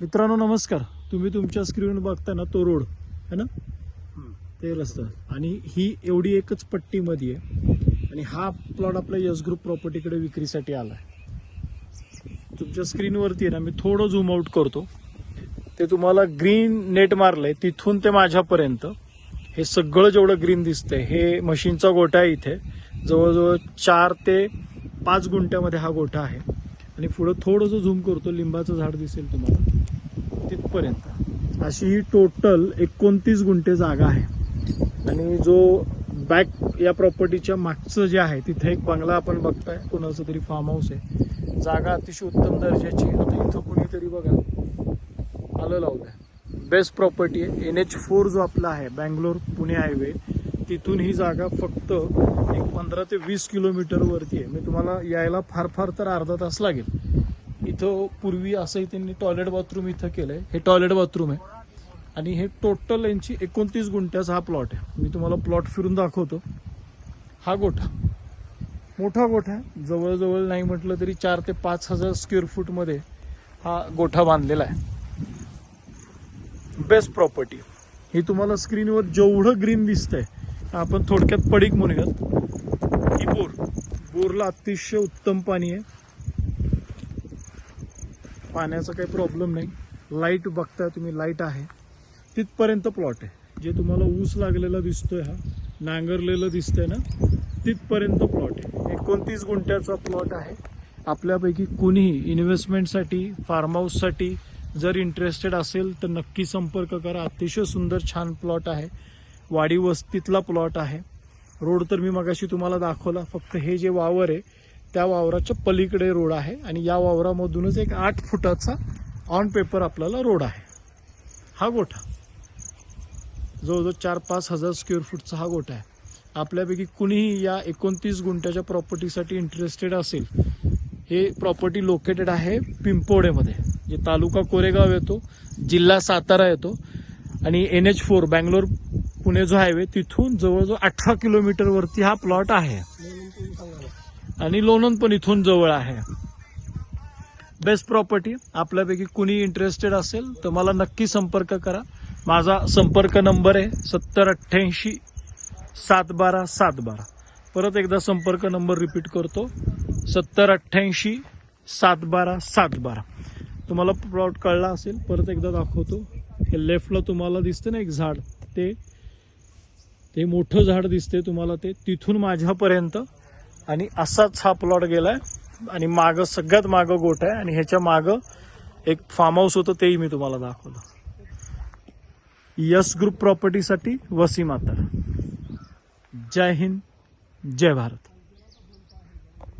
मित्रांनो नमस्कार. तुम्ही तुमच्या स्क्रीनवर बघताय ना तो रोड है ना? ते रस्ता. आणि ही एवढी एकच पट्टीमध्ये आहे. आणि हा प्लॉट आपल्या यस ग्रुप प्रॉपर्टीकडे विक्रीसाठी आलाय. तुमच्या स्क्रीनवरती आहे ना मी थोडं झूम आउट करतो. ते तुम्हाला ग्रीन नेट मारलंय तिथून ते माझ्यापर्यंत. हे सगळं जेवढं ग्रीन दिसतंय हे म्हशींचा गोठा आहे इथे. जवळजवळ चार ते पाच गुंठ्यामध्ये हा गोठा आहे. आणि पुढं थोडंसं झूम करतो लिंबाचं झाड दिसेल तुम्हाला. तिथपर्यंत अशी ही टोटल एकोणतीस गुंठे जागा आहे. आणि जो बॅक या प्रॉपर्टीच्या मागचं जे आहे तिथे एक बंगला आपण बघताय कोणाचं तरी फार्म हाऊस आहे. जागा अतिशय उत्तम दर्जाची आता इथं कुणीतरी बघा आलं लावलंय बेस्ट प्रॉपर्टी आहे. एन एच फोर जो आपला आहे बँगलोर पुणे हायवे तिथून ही जागा फक्त एक पंधरा ते वीस किलोमीटरवरती आहे. मी तुम्हाला यायला फार फार तर अर्धा तास लागेल. इथं पूर्वी असंही त्यांनी टॉयलेट बाथरूम इथं केलंय. हे टॉयलेट बाथरूम आहे. आणि हे टोटल यांची एकोणतीस गुंठ्याचा हा प्लॉट आहे. मी तुम्हाला प्लॉट फिरून दाखवतो. हा गोठा. मोठा गोठा आहे. जवळजवळ नाही म्हटलं तरी चार ते पाच हजार स्क्वेअर फूटमध्ये हा गोठा बांधलेला आहे. बेस्ट प्रॉपर्टी ही तुम्हाला स्क्रीनवर जेवढं ग्रीन दिसतंय आपण थोडक्यात पडीक म्हणूयात. ही बोर. बोरला अतिशय उत्तम पाणी आहे. पाण्याचा काही प्रॉब्लेम नाही. लाइट बघताय तुम्ही लाइट आहे. तिथपर्यंत प्लॉट आहे. जे तुम्हाला ऊस लागलेला दिसतोय हा नांगरलेलं दिसतंय ना तिथपर्यंत प्लॉट आहे. एकोणतीस गुंठ्याचा प्लॉट आहे. आपल्यापैकी कुणीही इन्व्हेस्टमेंटसाठी फार्म हाऊससाठी जर इंटरेस्टेड असेल तर नक्की संपर्क करा. अतिशय सुंदर छान प्लॉट आहे. वाडी वस्तीतला प्लॉट आहे. रोड तर मी मगाशी तुम्हाला दाखवला. फक्त हे जे वावर आहे त्या वावराच्या पलीकडे रोड आहे आणि या वावरामधूनच एक आठ फुटाचा ऑन पेपर आपल्याला रोड आहे. हा गोठा. जवळजवळ चार पाच हजार स्क्वेअर फूटचा हा गोठा आहे. आपल्यापैकी कुणीही या एकोणतीस गुंठ्याच्या प्रॉपर्टीसाठी इंटरेस्टेड असेल हे प्रॉपर्टी लोकेटेड आहे पिंपोडेमध्ये जे तालुका कोरेगाव येतो जिल्हा सातारा येतो आणि N H four Bangalore Pune जो हायवे तिथून जवळजवळ अठरा किलोमीटरवरती हा प्लॉट आहे. आणि लोणंद पण इथून जवळ आहे. बेस्ट प्रॉपर्टी आपल्यापैकी कुणी इंटरेस्टेड असेल तर मला नक्की संपर्क करा. माझा संपर्क नंबर आहे सत्तर अठ्ठ्याऐंशी सात बारा सात बारा. परत एकदा संपर्क नंबर रिपीट करतो. सत्तर अठ्ठ्याऐंशी सात बारा सात बारा. तुम्हाला प्लॉट कळला असेल परत एकदा दाखवतो. हे लेफ्टला तुम्हाला दिसतं ना एक झाड. ते ते मोठं झाड दिसते तुम्हाला ते. तिथून माझ्यापर्यंत आणि असाच हा प्लॉट गेलाय. आणि मागं सगळ्यात मागं गोट आहे. आणि ह्याच्या मागं एक फार्म हाऊस होतं तेही मी तुम्हाला दाखवलं यस ग्रुप प्रॉपर्टीसाठी वसीम आता जय हिंद जय भारत.